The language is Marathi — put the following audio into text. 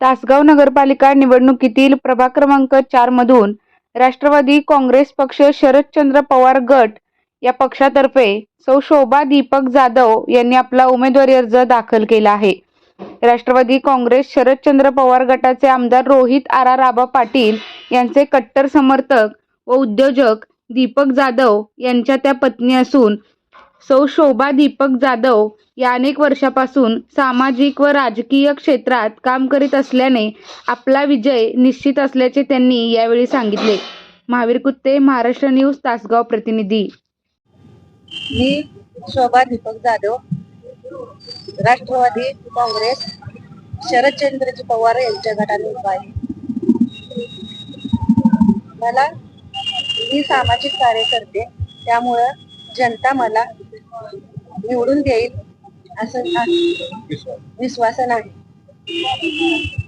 तासगाव नगरपालिका निवडणुकीतील प्रभाग क्रमांक चार मधून राष्ट्रवादी काँग्रेस पक्ष शरदचंद्र पवार गट या पक्षातर्फे सौ शोभा दीपक जाधव यांनी आपला उमेदवारी अर्ज दाखल केला आहे. राष्ट्रवादी काँग्रेस शरदचंद्र पवार गटाचे आमदार रोहित आरा राबा पाटील यांचे कट्टर समर्थक व उद्योजक दीपक जाधव यांच्या त्या पत्नी असून सौ शोभा दीपक जाधव या अनेक वर्षापासून सामाजिक व राजकीय क्षेत्रात काम करीत असल्याने आपला विजय निश्चित असल्याचे त्यांनी यावेळी सांगितले. महावीर कुत्ते महाराष्ट्र न्यूज तासगाव प्रतिनिधी. मी शोभा दीपक जाधव राष्ट्रवादी काँग्रेस शरदचंद्रजी पवार यांच्या गटाने उभा आहे. मला मी सामाजिक कार्य करते त्यामुळं जनता मला निवडून देईल असं विश्वासन आहे